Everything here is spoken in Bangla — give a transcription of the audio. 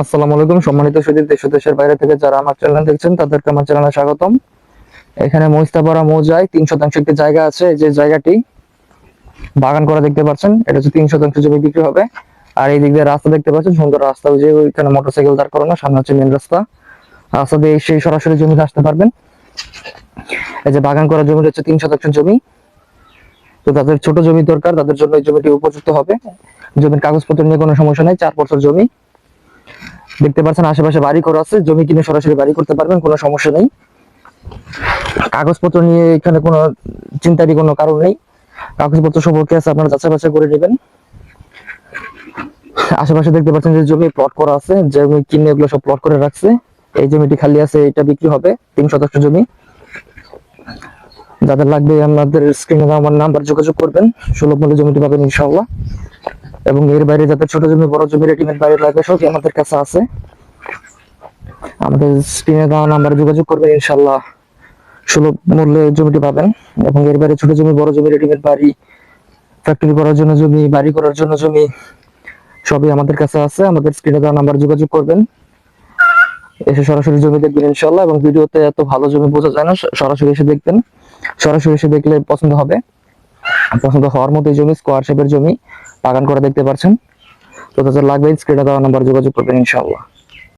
আসসালামু আলাইকুম। সম্মানিত সুদী দেশ দেশের বাইরে থেকে যারা আমার চ্যানেল দেখছেন, তাদেরকে আমার চ্যানেলে স্বাগতম। এখানে মহিস্তাপাড়া মৌজায় তিন শতাংশ একটি জায়গা আছে যে জায়গাটি বাগান করা দেখতে পাচ্ছেন। এটা হচ্ছে তিন শতাংশ জমি বিক্রি হবে। আর এই দিক দিয়ে রাস্তা দেখতে পাচ্ছেন, সুন্দর রাস্তা যে ওইখানে মোটরসাইকেল দাঁড় করানো, সামনে হচ্ছে মেন রাস্তা। রাস্তা দিয়ে সেই সরাসরি জমিতে আসতে পারবেন। এই যে বাগান করা জমি হচ্ছে তিন শতাংশ জমি। তো তাদের ছোট জমি দরকার, তাদের জন্য এই জমিটি উপযুক্ত হবে। জমির কাগজপত্র নিয়ে কোনো সমস্যা নেই, চার বছর জমি। দেখতে পাচ্ছেন, আশেপাশে বাড়ি করা আছে, জমি কিনে সরাসরি বাড়ি করতে পারবেন, কোনো সমস্যা নেই। কাগজপত্র নিয়ে এখানে কোনো চিন্তারই কোনো কারণ নেই। কাগজপত্র সম্পর্কে আছে, আপনারা যাচাই বাছাই করে নেবেন। আশেপাশে দেখতে পাচ্ছেন যে জমি প্লট করা আছে জমি কিনে এগুলো সব প্লট করে রাখছে। এই জমিটি খালি আছে, এটা বিক্রি হবে, তিন শতাংশ জমি। যাদের লাগবে আমাদের স্ক্রিনে আমার নাম্বার যোগাযোগ করবেন, সুলভ মূল্যে জমিটি পাবেন ইনশাআল্লাহ। এবং এর বাইরে যাদের ছোট জমি, বড় জমি রেডিমেড বাইরে লাগবে সবই আমাদের কাছে আছে। আমাদের স্ক্রিনে দেওয়া নাম্বারে যোগাযোগ করবেন, ইনশাআল্লাহ সুলভ মূল্যে জমিটি পাবেন। এবং এর বাইরে ছোট জমি, বড় জমি রেডিমেড বাড়ি ফ্যাক্টরি করার জন্য জমি, বাড়ি করার জন্য জমি, সবই আমাদের কাছে আছে। আমাদের স্ক্রিনে দেওয়া নাম্বার যোগাযোগ করবেন। এসে সরাসরি জমি দেখবেন ইনশাল্লাহ এবং ভিডিওতে এত ভালো জমি বোঝা যায় না সরাসরি এসে দেখবেন। সরাসরি এসে দেখলে পছন্দ হবে। পছন্দ হওয়ার মতো জমি স্কোয়ার শেপের জমি বাগান করা দেখতে পাচ্ছেন তো তাদের লাগবে স্ক্রিনে দেওয়া নাম্বার যোগাযোগ করবেন ইনশাল্লাহ